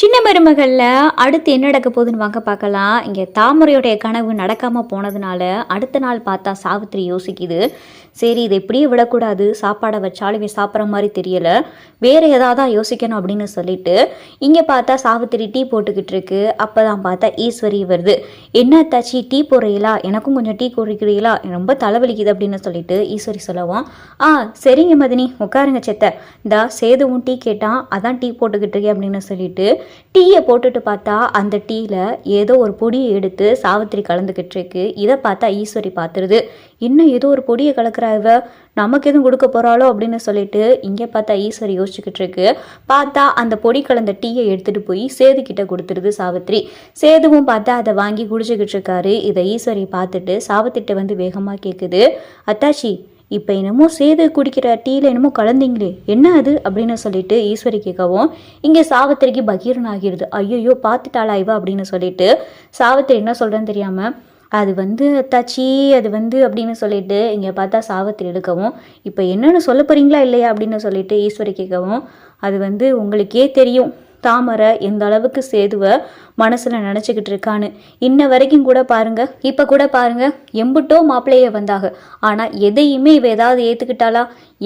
சின்ன மருமகளில் அடுத்து என்ன நடக்க போகுதுன்னு வாங்க பார்க்கலாம். இங்கே தாமரையுடைய கனவு நடக்காமல் போனதுனால அடுத்த நாள் பார்த்தா சாவித்திரி யோசிக்குது. சரி இதை இப்படியே விடக்கூடாது. சாப்பாடை வச்சாலும் இவன் சாப்பிட்ற மாதிரி தெரியலை. வேறு ஏதாவது யோசிக்கணும் அப்படின்னு சொல்லிட்டு இங்கே பார்த்தா சாவித்திரி டீ போட்டுக்கிட்டு இருக்கு. அப்போ தான் பார்த்தா ஈஸ்வரி வருது. என்ன தாச்சி டீ போடுறீங்களா? எனக்கும் கொஞ்சம் டீ குடிக்கிறீங்களா? ரொம்ப தலைவலிக்குது அப்படின்னு சொல்லிட்டு ஈஸ்வரி சொல்லவும் ஆ சரிங்க மதினி. உட்காருங்க செத்த. இந்தா சேதுவும் டீ கேட்டான். அதான் டீ போட்டுக்கிட்டு இருக்கேன் அப்படின்னு சொல்லிட்டு டீயை போட்டுட்டு பார்த்தா அந்த டீயில் ஏதோ ஒரு பொடியை எடுத்து சாவித்திரி கலந்துக்கிட்டு இருக்கு. இதை பார்த்தா ஈஸ்வரி பார்த்துருது. இன்னும் ஏதோ ஒரு பொடியை கலக்கிறா இவ? நமக்கு எதுவும் கொடுக்க போகிறாளோ அப்படின்னு சொல்லிட்டு இங்கே பார்த்தா ஈஸ்வரி யோசிச்சுக்கிட்டு இருக்கு. பார்த்தா அந்த பொடி கலந்த டீயை எடுத்துகிட்டு போய் சேது கிட்ட கொடுத்துருது சாவித்திரி. சேதுவும் பார்த்தா அதை வாங்கி குடிச்சுக்கிட்டு இருக்காரு. இதை ஈஸ்வரி பார்த்துட்டு சாவித்திட்ட வந்து வேகமாக கேட்குது அத்தாச்சி இப்போ என்னமோ சேது குடிக்கிற டீயில் என்னமோ கலந்தீங்களே என்ன அது? அப்படின்னு சொல்லிட்டு ஈஸ்வரி கேட்கவும் இங்கே சாவித்திரிக்கு பகீரன் ஆகிடுது. ஐயோ பார்த்துட்டாளா இவ? அப்படின்னு சொல்லிட்டு சாவித்திரி என்ன சொல்கிறேன்னு தெரியாமல் அது வந்து தச்சி அது வந்து அப்படின்னு சொல்லிட்டு இங்கே பார்த்தா சாவித்திரி எடுக்கவும் இப்போ என்னென்னு சொல்ல போகிறீங்களா இல்லையா? அப்படின்னு சொல்லிட்டு ஈஸ்வரி கேட்கவும் அது வந்து உங்களுக்கே தெரியும். தாமரை எந்த அளவுக்கு சேதுவை மனசில் நினச்சிக்கிட்டு இருக்கான்னு. இன்ன வரைக்கும் கூட பாருங்க இப்போ கூட பாருங்க எம்புட்டோ மாப்பிள்ளைய வந்தாக ஆனால் எதையுமே இவ ஏதாவது ஏற்றுக்கிட்டாளா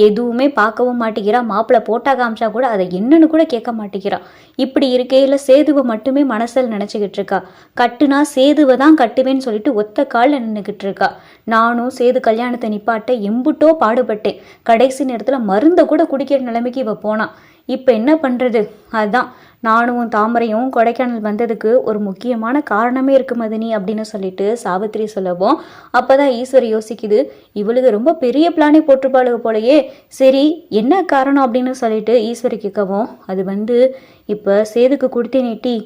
எதுவுமே பார்க்கவும் மாட்டேங்கிறா. மாப்பிள்ளை போட்டா காமிச்சா கூட அதை என்னன்னு கூட கேட்க மாட்டேங்கிறா. இப்படி இருக்கையில் சேதுவை மட்டுமே மனசில் நினச்சிக்கிட்டு இருக்கா. கட்டுனா சேதுவை தான் கட்டுவேன்னு சொல்லிட்டு ஒத்த காலில் நின்றுக்கிட்டு இருக்கா. நானும் சேது கல்யாணத்தை நிப்பாட்ட எம்புட்டோ பாடுபட்டேன். கடைசி நேரத்தில் மருந்தை கூட குடிக்கிற நிலைமைக்கு இவ போனான் இப்போ என்ன பண்ணுறது அதுதான் நானும் தாமரையும் கொடைக்கானல் வந்ததுக்கு ஒரு முக்கியமான காரணமே இருக்கு மதினி அப்படின்னு சொல்லிட்டு சாவித்திரி சொல்லவும். அப்போதான் ஈஸ்வரி யோசிக்குது இவளுக்கு ரொம்ப பெரிய பிளானே போட்டிருப்பாளுக போலயே. சரி என்ன காரணம் அப்படின்னு சொல்லிட்டு ஈஸ்வரி கேட்கவும் அது வந்து இப்போ சேதுக்கு கொடுத்தேனே டீ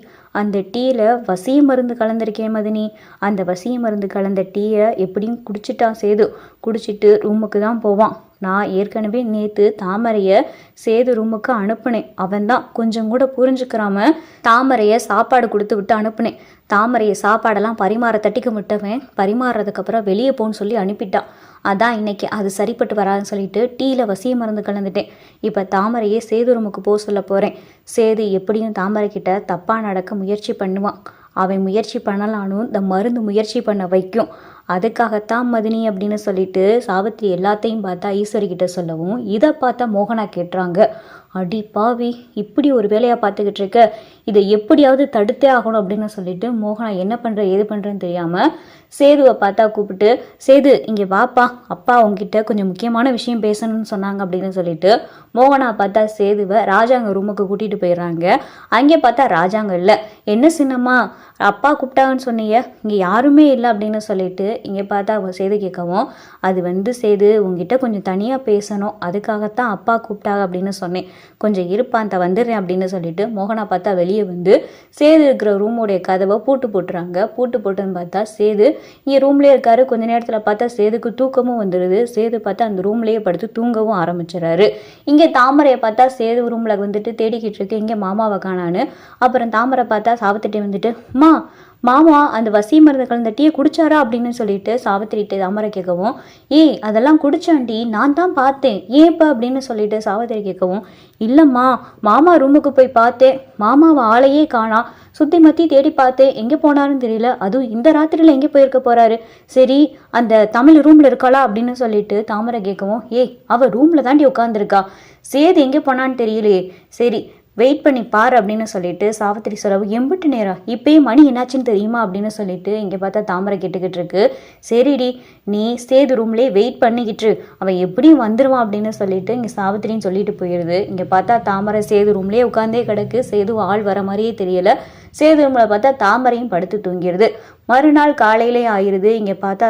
அந்த டீயில் வசிய மருந்து கலந்துருக்கேன் மதினி. அந்த வசிய மருந்து கலந்த டீயை எப்படியும் குடிச்சிட்டான் சேது. குடிச்சிட்டு ரூமுக்கு தான் போவான். நான் ஏற்கனவே நேற்று தாமரையை சேது ரூமுக்கு அனுப்புனேன். அவன்தான் கொஞ்சம் கூட புரிஞ்சுக்கிறாம தாமரையை சாப்பாடு கொடுத்து விட்டு அனுப்புனேன். தாமரையை சாப்பாடெல்லாம் பரிமாற தட்டிக்க விட்டவன் பரிமாறுறதுக்கப்புறம் வெளியே போன்னு சொல்லி அனுப்பிட்டான் அதான் இன்னைக்கு அது சரிப்பட்டு வராதுன்னு சொல்லிட்டு டீயில் வசிய மருந்து கலந்துட்டேன். இப்போ தாமரையே சேது ரூமுக்கு போக சொல்ல போகிறேன் சேது எப்படியும் தாமரை கிட்ட தப்பாக நடக்க முயற்சி பண்ணுவான். அவன் முயற்சி பண்ணலானும் இந்த மருந்து முயற்சி பண்ண வைக்கும். அதுக்காகத்தான் மதினி அப்படின்னு சொல்லிட்டு சாவித்திரி எல்லாத்தையும் பார்த்தா ஈஸ்வரி கிட்ட சொல்லவும் இதை பார்த்தா மோகனா கேட்டுறாங்க. அடி பாவி இப்படி ஒரு வேலையாக பார்த்துக்கிட்டு இருக்க? இதை எப்படியாவது தடுத்தே ஆகணும் அப்படின்னு சொல்லிட்டு மோகனா என்ன பண்ணுற ஏது பண்ணுறேன்னு தெரியாமல் சேதுவை பார்த்தா கூப்பிட்டு சேது இங்கே வாப்பா அப்பா உங்ககிட்ட கொஞ்சம் முக்கியமான விஷயம் பேசணும்னு சொன்னாங்க அப்படின்னு சொல்லிட்டு மோகனா பார்த்தா சேதுவை ராஜாங்க ரூமுக்கு கூட்டிகிட்டு போயிடுறாங்க. அங்கே பார்த்தா ராஜாங்க இல்லை. என்ன சின்னம்மா அப்பா கூப்பிட்டாங்கன்னு சொன்னீங்க இங்கே யாருமே இல்லை அப்படின்னு சொல்லிட்டு இங்கே பார்த்தா அவங்க சேது கேட்கவும் அது வந்து சேது உங்ககிட்ட கொஞ்சம் தனியாக பேசணும். அதுக்காகத்தான் அப்பா கூப்பிட்டாங்க அப்படின்னு சொன்னேன். கொஞ்சம் இருப்பான் அந்த வந்துடுறேன் அப்படின்னு சொல்லிட்டு மோகனா பார்த்தா வெளியே வந்து சேது இருக்கிற ரூமுடைய கதவை பூட்டு போட்டுறாங்க. பூட்டு போட்டுன்னு பார்த்தா சேது இங்கே ரூம்லேயே இருக்காரு. கொஞ்ச நேரத்தில் பார்த்தா சேதுக்கு தூக்கமும் வந்துடுது சேது பார்த்தா அந்த ரூம்லேயே படுத்து தூங்கவும் ஆரம்பிச்சிடறாரு. இங்கே தாமரையை பார்த்தா சேது ரூமில் வந்துட்டு தேடிக்கிட்டு இருக்கு. இங்கே மாமாவை காணான்னு. அப்புறம் தாமரை பார்த்தா சாவத்திட்டே வந்துட்டு மா மாமா அந்த வசி மருந்து கலந்த டீயை குடிச்சாரா அப்படின்னு சொல்லிட்டு சாவித்திரிட்டு தாமரை கேட்கவும் ஏய் அதெல்லாம் குடிச்சாண்டி நான் தான் பார்த்தேன். ஏன்ப்பா அப்படின்னு சொல்லிட்டு சாவித்திரி கேட்கவும் இல்லைம்மா மாமா ரூமுக்கு போய் பார்த்தேன். மாமாவை ஆளையே காணா. சுற்றி மத்தி தேடி பார்த்தேன். எங்கே போனாருன்னு தெரியல. அதுவும் இந்த ராத்திரியில் எங்கே போயிருக்க போறாரு? சரி அந்த தமிழ் ரூமில் இருக்காளா? அப்படின்னு சொல்லிட்டு தாமரை கேட்கவும் ஏய் அவள் ரூமில் தாண்டி உட்காந்துருக்கா சேது எங்கே போனான்னு தெரியலையே. சரி வெயிட் பண்ணி பாரு அப்படின்னு சொல்லிட்டு சாவித்திரி சொல்லவு எம்பிட்டு நேரம் இப்பயே மணி என்னாச்சுன்னு தெரியுமா அப்படின்னு சொல்லிட்டு இங்கே பார்த்தா தாமரை கேட்டுக்கிட்டு இருக்கு. சரிடி நீ சேது ரூம்லேயே வெயிட் பண்ணிக்கிட்டு அவன் எப்படியும் வந்துடுவான் அப்படின்னு சொல்லிட்டு இங்கே சாவித்திரின்னு சொல்லிட்டு போயிடுது இங்கே பார்த்தா தாமரை சேது ரூம்லேயே உட்காந்தே கிடக்கு. சேது ஆள் வர மாதிரியே தெரியல. சேது ரூமில் பார்த்தா தாமரையும் படுத்து தூங்கிடுது மறுநாள் காலையிலே ஆயிடுது இங்கே பார்த்தா